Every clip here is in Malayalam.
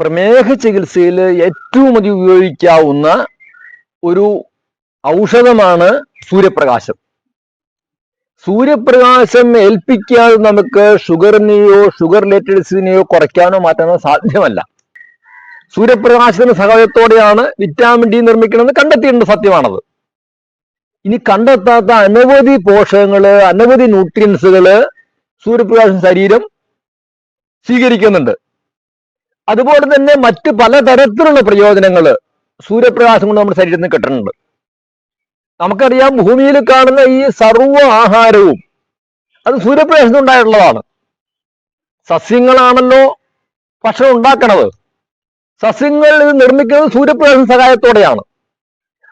പ്രമേഹ ചികിത്സയിൽ ഏറ്റവും അധികം ഉപയോഗിക്കാവുന്ന ഒരു ഔഷധമാണ് സൂര്യപ്രകാശം. സൂര്യപ്രകാശം ഏൽപ്പിക്കാതെ നമുക്ക് ഷുഗറിനെയോ ഷുഗർ റിലേറ്റഡ്സിനെയോ കുറയ്ക്കാനോ മാറ്റാനോ സാധ്യമല്ല. സൂര്യപ്രകാശത്തിന്റെ സഹായത്തോടെയാണ് വിറ്റാമിൻ ഡി നിർമ്മിക്കണമെന്ന് കണ്ടെത്തിയിട്ടുണ്ട് സത്യമാണത്. ഇനി കണ്ടെത്താത്ത അനവധി പോഷകങ്ങൾ അനവധി ന്യൂട്രിയൻസുകൾ സൂര്യപ്രകാശം ശരീരം സ്വീകരിക്കുന്നുണ്ട്. അതുപോലെ തന്നെ മറ്റ് പലതരത്തിലുള്ള പ്രയോജനങ്ങൾ സൂര്യപ്രകാശം കൊണ്ട് നമ്മുടെ ശരീരത്തിന് കിട്ടുന്നുണ്ട്. നമുക്കറിയാം ഭൂമിയിൽ കാണുന്ന ഈ സർവ ആഹാരവും അത് സൂര്യപ്രകാശം ഉണ്ടായിട്ടുള്ളതാണ്. സസ്യങ്ങളാണല്ലോ ഭക്ഷണം ഉണ്ടാക്കണത്. സസ്യങ്ങൾ ഇത് നിർമ്മിക്കുന്നത് സൂര്യപ്രകാശ സഹായത്തോടെയാണ്.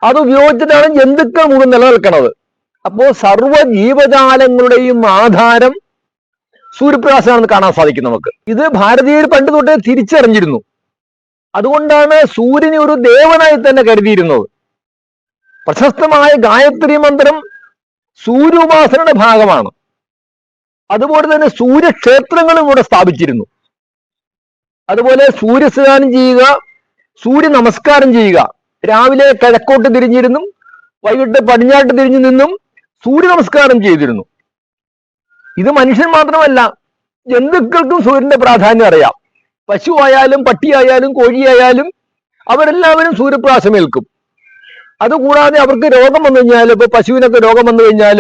അത് ഉപയോഗിച്ചിട്ടാണ് ജന്തുക്കൾ മുഴുവൻ നിലനിൽക്കുന്നത് അപ്പോൾ സർവ ജീവജാലങ്ങളുടെയും ആധാരം സൂര്യപ്രകാശമാണെന്ന് കാണാൻ സാധിക്കും നമുക്ക്. ഇത് ഭാരതീയർ പണ്ട് തൊട്ടേ തിരിച്ചറിഞ്ഞിരുന്നു. അതുകൊണ്ടാണ് സൂര്യനെ ഒരു ദേവനായി തന്നെ കരുതിയിരുന്നത്. പ്രശസ്തമായ ഗായത്രി മന്ത്രം സൂര്യോപാസനയുടെ ഭാഗമാണ്. അതുപോലെ തന്നെ സൂര്യക്ഷേത്രങ്ങളും ഇവിടെ സ്ഥാപിച്ചിരുന്നു. അതുപോലെ സൂര്യസ്നാനം ചെയ്യുക സൂര്യ നമസ്കാരം ചെയ്യുക. രാവിലെ കിഴക്കോട്ട് തിരിഞ്ഞിരുന്നും വൈകിട്ട് പടിഞ്ഞാട്ട് തിരിഞ്ഞു നിന്നും സൂര്യ നമസ്കാരം ചെയ്തിരുന്നു. ഇത് മനുഷ്യൻ മാത്രമല്ല ജന്തുക്കൾക്കും സൂര്യന്റെ പ്രാധാന്യം അറിയാം. പശു ആയാലും പട്ടിയായാലും കോഴിയായാലും അവരെല്ലാവരും സൂര്യപ്രാശമേൽക്കും അതുകൂടാതെ അവർക്ക് രോഗം വന്നു കഴിഞ്ഞാൽ ഇപ്പൊ പശുവിനൊക്കെ രോഗം വന്നു കഴിഞ്ഞാൽ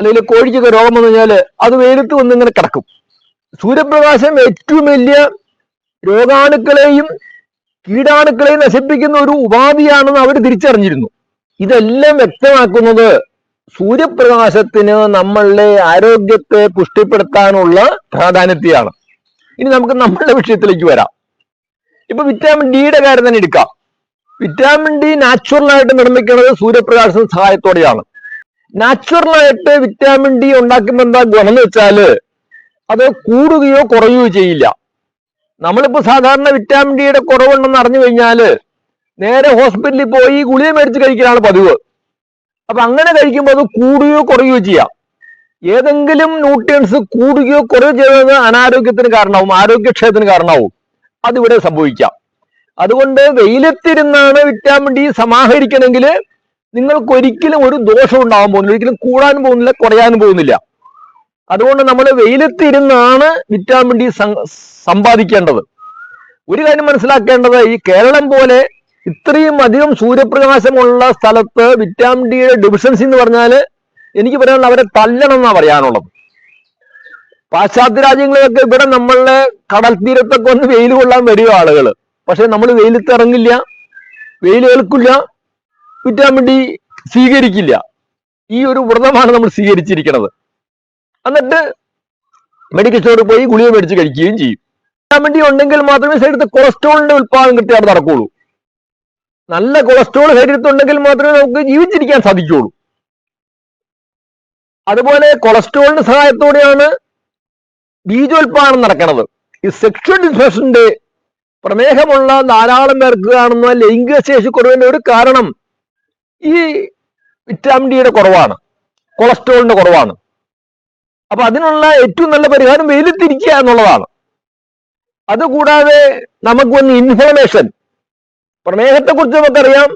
അല്ലെങ്കിൽ കോഴിക്കൊക്കെ രോഗം വന്നു കഴിഞ്ഞാൽ അത് വെയിലത്ത് വന്ന് ഇങ്ങനെ കിടക്കും. സൂര്യപ്രകാശം ഏറ്റവും വലിയ രോഗാണുക്കളെയും കീടാണുക്കളെയും നശിപ്പിക്കുന്ന ഒരു ഉപാധിയാണെന്ന് അവർ തിരിച്ചറിഞ്ഞിരുന്നു. ഇതെല്ലാം വ്യക്തമാക്കുന്നത് സൂര്യപ്രകാശത്തിന് നമ്മളുടെ ആരോഗ്യത്തെ പുഷ്ടിപ്പെടുത്താനുള്ള പ്രാധാന്യത്തെയാണ്. ഇനി നമുക്ക് നമ്മളുടെ വിഷയത്തിലേക്ക് വരാം. ഇപ്പൊ വിറ്റാമിൻ ഡിയുടെ കാര്യം തന്നെ എടുക്കാം. വിറ്റാമിൻ ഡി നാച്ചുറൽ ആയിട്ട് നിർമ്മിക്കുന്നത് സൂര്യപ്രകാശ സഹായത്തോടെയാണ്. നാച്ചുറൽ ആയിട്ട് വിറ്റാമിൻ ഡി ഉണ്ടാക്കുമ്പോൾ എന്താ ഗുണം എന്ന് വെച്ചാൽ അത് കൂടുകയോ കുറയുകയോ ചെയ്യില്ല. നമ്മളിപ്പോ സാധാരണ വിറ്റാമിൻ ഡിയുടെ കുറവുണ്ടെന്ന് അറിഞ്ഞു കഴിഞ്ഞാൽ നേരെ ഹോസ്പിറ്റലിൽ പോയി ഗുളിക മേടിച്ച് കഴിക്കലാണ് പതിവ്. അപ്പൊ അങ്ങനെ കഴിക്കുമ്പോൾ അത് കൂടുകയോ കുറയുകയോ ചെയ്യാം. ഏതെങ്കിലും ന്യൂട്രിയൻസ് കൂടുകയോ കുറയോ ചെയ്യുന്നത് അനാരോഗ്യത്തിന് കാരണമാവും ആരോഗ്യക്ഷയത്തിന് കാരണമാവും. അതിവിടെ സംഭവിക്കാം. അതുകൊണ്ട് വെയിലത്തിരുന്നാണ് വിറ്റാമിൻ ഡി സമാഹരിക്കണമെങ്കിൽ നിങ്ങൾക്ക് ഒരിക്കലും ഒരു ദോഷം ഉണ്ടാവാൻ പോകുന്നില്ല. ഒരിക്കലും കൂടാൻ പോകുന്നില്ല കുറയാനും പോകുന്നില്ല. അതുകൊണ്ട് നമ്മൾ വെയിലത്തിരുന്നാണ് വിറ്റാമിൻ ഡി സമ്പാദിക്കേണ്ടത്. ഒരു കാര്യം മനസ്സിലാക്കേണ്ടത് ഈ കേരളം പോലെ ഇത്രയും അധികം സൂര്യപ്രകാശമുള്ള സ്ഥലത്ത് വിറ്റാമിൻ ഡിയുടെ ഡിഫിഷ്യൻസി എന്ന് പറഞ്ഞാൽ എനിക്ക് പറയാനുള്ള അവരെ തല്ലണം എന്നാ പറയാനുള്ളത്. പാശ്ചാത്യ രാജ്യങ്ങളിലൊക്കെ ഇവിടെ നമ്മളുടെ കടൽ തീരത്തൊക്കെ ഒന്ന് വെയിൽ കൊള്ളാൻ വരിക ആളുകൾ പക്ഷെ നമ്മൾ വെയിലത്ത് ഇറങ്ങില്ല വെയിൽ ഏൽക്കില്ല വിറ്റാമിൻ ഡി സ്വീകരിക്കില്ല. ഈ ഒരു വ്രതമാണ് നമ്മൾ സ്വീകരിച്ചിരിക്കുന്നത് എന്നിട്ട് മെഡിക്കൽ സ്റ്റോറിൽ പോയി ഗുളിക മേടിച്ച് കഴിക്കുകയും ചെയ്യും. വിറ്റാമിൻ ഡി ഉണ്ടെങ്കിൽ മാത്രമേ ശരീരത്തിൽ കൊളസ്ട്രോളിന്റെ ഉത്പാദനം കിട്ടിയാൽ നടക്കുകയുള്ളൂ നല്ല കൊളസ്ട്രോൾ ശരീരത്തുണ്ടെങ്കിൽ മാത്രമേ നമുക്ക് ജീവിച്ചിരിക്കാൻ സാധിക്കുകയുള്ളൂ. അതുപോലെ കൊളസ്ട്രോളിന്റെ സഹായത്തോടെയാണ് ബീജോത്പാദനം നടക്കുന്നത്. ഈ സെക്ഷൽ ഡിസ്ഫക്ഷന്റെ പ്രമേഹമുള്ള ധാരാളം പേർക്ക് കാണുന്ന ലൈംഗിക ശേഷി കുറവിന്റെ ഒരു കാരണം ഈ വിറ്റാമിൻ ഡിയുടെ കുറവാണ്. കൊളസ്ട്രോളിന്റെ കുറവാണ്. അപ്പൊ അതിനുള്ള ഏറ്റവും നല്ല പരിഹാരം വെയിലത്തിരിക്കുക എന്നുള്ളതാണ്. അതുകൂടാതെ നമുക്ക് വന്ന് ഇൻഫ്ലമേഷൻ പ്രമേഹത്തെ കുറിച്ച് നമുക്കറിയാം.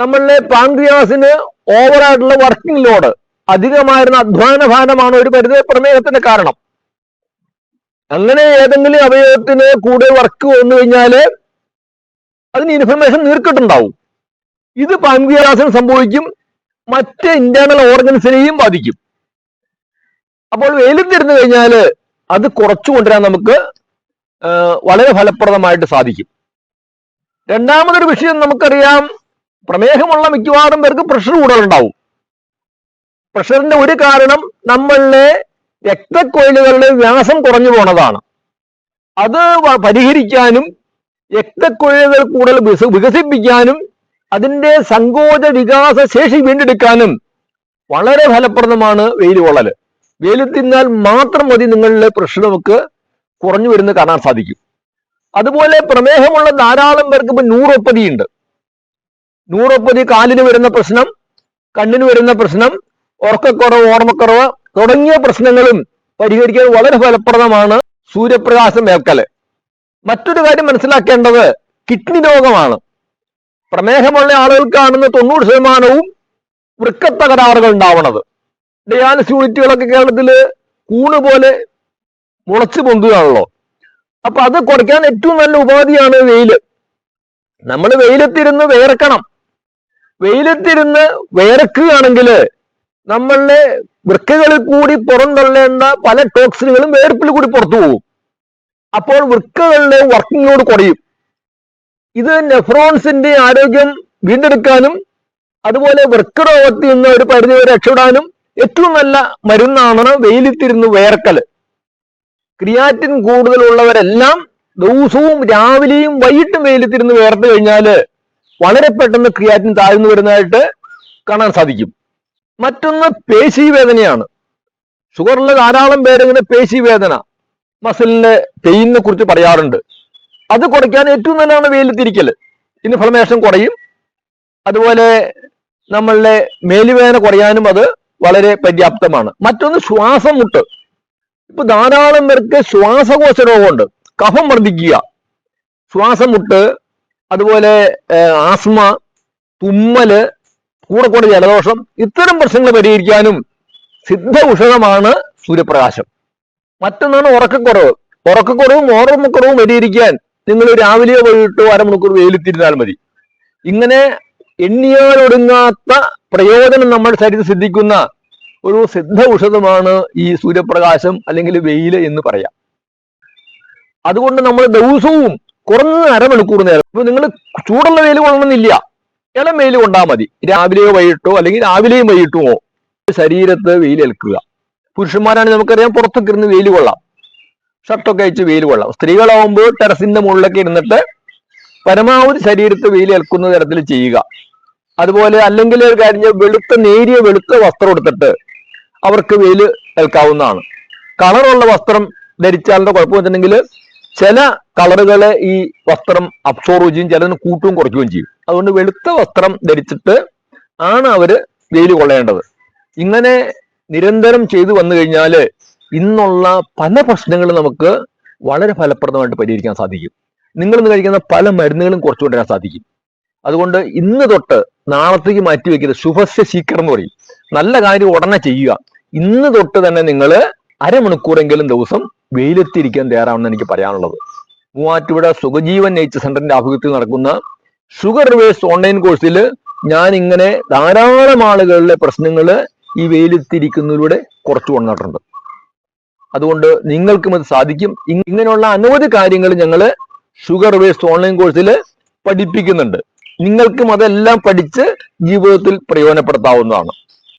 നമ്മളുടെ പാങ്ക്രിയാസിന് ഓവറായിട്ടുള്ള വർക്കിംഗ് ലോഡ് അധികമായിരുന്ന അധ്വാന ഭാരമാണ് ഒരു പരിധി പ്രമേഹത്തിന്റെ കാരണം. അങ്ങനെ ഏതെങ്കിലും അവയവത്തിന് കൂടെ വർക്ക് വന്നു കഴിഞ്ഞാൽ അതിന് ഇൻഫർമേഷൻ നീർക്കിട്ടുണ്ടാവും. ഇത് പാങ്ക്രിയാസിന് സംഭവിക്കും. മറ്റ് ഇന്റേണൽ ഓർഗൻസിനെയും ബാധിക്കും. അപ്പോൾ വെയിലത്തിരുന്ന് കഴിഞ്ഞാൽ അത് കുറച്ചു കൊണ്ടുവരാൻ നമുക്ക് വളരെ ഫലപ്രദമായിട്ട് സാധിക്കും. രണ്ടാമതൊരു വിഷയം നമുക്കറിയാം. പ്രമേഹമുള്ള മിക്കവാറും പേർക്ക് പ്രഷർ കൂടുതലുണ്ടാവും. പ്രഷറിന്റെ ഒരു കാരണം നമ്മളുടെ രക്തക്കൊയിലുകളുടെ വ്യാസം കുറഞ്ഞു പോണതാണ്. അത് പരിഹരിക്കാനും രക്തക്കൊയിലുകൾ കൂടുതൽ വികസിപ്പിക്കാനും അതിന്റെ സങ്കോച വികാസ ശേഷി വീണ്ടെടുക്കാനും വളരെ ഫലപ്രദമാണ് വെയിൽ കൊള്ളൽ. വെയിൽ തിന്നാൽ മാത്രം മതി നിങ്ങളുടെ പ്രഷർ നമുക്ക് കുറഞ്ഞു വരുന്നത് കാണാൻ സാധിക്കും. അതുപോലെ പ്രമേഹമുള്ള ധാരാളം പേർക്ക് ഇപ്പൊ ന്യൂറോപ്പതി ഉണ്ട്. ന്യൂറോപ്പതി കാലിന് വരുന്ന പ്രശ്നം കണ്ണിന് വരുന്ന പ്രശ്നം ഉറക്കക്കുറവ് ഓർമ്മക്കുറവ് തുടങ്ങിയ പ്രശ്നങ്ങളും പരിഹരിക്കാൻ വളരെ ഫലപ്രദമാണ് സൂര്യപ്രകാശം ഏൽക്കൽ. മറ്റൊരു കാര്യം മനസ്സിലാക്കേണ്ടത് കിഡ്നി രോഗമാണ്. പ്രമേഹമുള്ള ആളുകൾക്കാണെന്ന് തൊണ്ണൂറ് ശതമാനവും വൃക്കത്തകരാറുകൾ ഉണ്ടാവണത്. ഡയാലിസ് യൂണിറ്റുകളൊക്കെ കേരളത്തിൽ കൂണ് പോലെ മുളച്ചു പൊന്തുകയാണല്ലോ. അപ്പൊ അത് കുറയ്ക്കാൻ ഏറ്റവും നല്ല ഉപാധിയാണ് വെയിൽ. നമ്മൾ വെയിലത്തിരുന്ന് വേർക്കണം വെയിലത്തിരുന്ന് വേർക്കുകയാണെങ്കിൽ നമ്മളുടെ വൃക്കകളിൽ കൂടി പുറന്തള്ളേണ്ട പല ടോക്സിനുകളും വേർപ്പിൽ കൂടി പുറത്തു പോകും. അപ്പോൾ വൃക്കകളുടെ വർക്കിംഗ് ലോഡ് കുറയും. ഇത് നെഫ്രോൺസിന്റെ ആരോഗ്യം വീണ്ടെടുക്കാനും അതുപോലെ വൃക്കരോഗത്തിൽ നിന്ന് ഒരു പരിധിവരെ രക്ഷപ്പെടാനും ഏറ്റവും നല്ല മരുന്നാണ് വെയിലത്തിരുന്ന് വേർക്കൽ ക്രിയാറ്റിൻ കൂടുതലുള്ളവരെല്ലാം ദിവസവും രാവിലെയും വൈകിട്ടും വെയിലത്തിരുന്ന് വേർത്ത് കഴിഞ്ഞാൽ വളരെ പെട്ടെന്ന് ക്രിയാറ്റിൻ താഴ്ന്നു വരുന്നതായിട്ട് കാണാൻ സാധിക്കും. മറ്റൊന്ന് പേശി വേദനയാണ്. ഷുഗറുള്ള ധാരാളം പേരിങ്ങനെ പേശി വേദന മസിലിന്റെ പെയിനെ കുറിച്ച് പറയാറുണ്ട്. അത് കുറയ്ക്കാൻ ഏറ്റവും നല്ലതാണ് വെയിലത്തിരിക്കൽ ഇൻഫ്ലമേഷൻ കുറയും. അതുപോലെ നമ്മളുടെ മേലുവേദന കുറയാനും അത് വളരെ പര്യാപ്തമാണ്. മറ്റൊന്ന് ശ്വാസം മുട്ട്. ഇപ്പൊ ധാരാളം പേർക്ക് ശ്വാസകോശ രോഗമുണ്ട് കഫം വർദ്ധിക്കുക. ശ്വാസം മുട്ട് അതുപോലെ ആസ്മ തുമ്മൽ കൂടെ കൂടെ ജലദോഷം ഇത്തരം പ്രശ്നങ്ങൾ പരിഹരിക്കാനും സിദ്ധ ഉഷണമാണ് സൂര്യപ്രകാശം. മറ്റൊന്നാണ് ഉറക്കക്കുറവ്. ഉറക്കക്കുറവും ഓർമ്മക്കുറവും പരിഹരിക്കാൻ നിങ്ങൾ രാവിലെയോ വൈകിട്ടോ അരമണിക്കൂർ വെയിലിത്തിരുന്നാൽ മതി. ഇങ്ങനെ എണ്ണിയാലൊടുങ്ങാത്ത പ്രയോജനം നമ്മുടെ ശരീരത്തിൽ സിദ്ധിക്കുന്ന ഒരു സിദ്ധ ഔഷധമാണ് ഈ സൂര്യപ്രകാശം അല്ലെങ്കിൽ വെയിൽ എന്ന് പറയാം. അതുകൊണ്ട് നമ്മൾ ദിവസവും കുറഞ്ഞ അരമണിക്കൂർ നേരം ഇപ്പൊ നിങ്ങൾ ചൂടുള്ള വെയിൽ കൊള്ളണമെന്നില്ല ഇളം വെയിൽ കൊണ്ടാൽ മതി. രാവിലെയോ വൈകിട്ടോ അല്ലെങ്കിൽ രാവിലെയും വൈകിട്ടുമോ ശരീരത്ത് വെയിലേൽക്കുക പുരുഷന്മാരാണ് നമുക്കറിയാം പുറത്തൊക്കെ ഇരുന്ന് വെയിൽ കൊള്ളാം. ഷർട്ടൊക്കെ അയച്ച് വെയിൽ കൊള്ളാം. സ്ത്രീകളാവുമ്പോൾ ടെറസിന്റെ മുകളിലൊക്കെ ഇരുന്നിട്ട് പരമാവധി ശരീരത്ത് വെയിലേൽക്കുന്ന തരത്തിൽ ചെയ്യുക. അതുപോലെ അല്ലെങ്കിൽ ഒരു കാര്യം വെളുത്ത നേരിയ വെളുത്ത വസ്ത്രം എടുത്തിട്ട് അവർക്ക് വെയിൽ ഏൽക്കാവുന്നതാണ്. കളറുള്ള വസ്ത്രം ധരിച്ചാലിന്റെ കുഴപ്പം വെച്ചിട്ടുണ്ടെങ്കിൽ ചില കളറുകളെ ഈ വസ്ത്രം അബ്സോർവ് ചെയ്യും ചിലതിന് കൂട്ടുകയും കുറയ്ക്കുകയും ചെയ്യും. അതുകൊണ്ട് വെളുത്ത വസ്ത്രം ധരിച്ചിട്ട് ആണ് അവർ വെയിൽ കൊള്ളേണ്ടത്. ഇങ്ങനെ നിരന്തരം ചെയ്തു വന്നു കഴിഞ്ഞാൽ ഇന്നുള്ള പല പ്രശ്നങ്ങളും നമുക്ക് വളരെ ഫലപ്രദമായിട്ട് പരിഹരിക്കാൻ സാധിക്കും. നിങ്ങൾ ഇന്ന് കഴിക്കുന്ന പല മരുന്നുകളും കുറച്ചു കൊണ്ടുവരാൻ സാധിക്കും. അതുകൊണ്ട് ഇന്ന് തൊട്ട് നാളത്തേക്ക് മാറ്റി വെക്കരുത് ശുഭസ്യ ശീക്കരം എന്ന് പറയും. നല്ല കാര്യം ഉടനെ ചെയ്യുക. ഇന്ന് തൊട്ട് തന്നെ നിങ്ങൾ അരമണിക്കൂറെങ്കിലും ദിവസം വെയിലെത്തിയിരിക്കാൻ തയ്യാറാണെന്ന് എനിക്ക് പറയാനുള്ളത്. മൂവാറ്റുപുഴ സുഖജീവൻ നേച്ചർ സെന്ററിന്റെ ആഭിമുഖ്യത്തിൽ നടക്കുന്ന ഷുഗർ റിവേഴ്സ് ഓൺലൈൻ കോഴ്സിൽ ഞാൻ ഇങ്ങനെ ധാരാളം ആളുകളുടെ പ്രശ്നങ്ങൾ ഈ വെയിലെത്തിയിരിക്കുന്നതിലൂടെ കുറച്ചു കൊണ്ടിട്ടുണ്ട് അതുകൊണ്ട് നിങ്ങൾക്കും അത് സാധിക്കും. ഇങ്ങനെയുള്ള അനവധി കാര്യങ്ങൾ ഞങ്ങൾ ഷുഗർ റിവേഴ്സ് ഓൺലൈൻ കോഴ്സിൽ പഠിപ്പിക്കുന്നുണ്ട്. നിങ്ങൾക്കും അതെല്ലാം പഠിച്ച് ജീവിതത്തിൽ പ്രയോജനപ്പെടുത്താവുന്നതാണ്.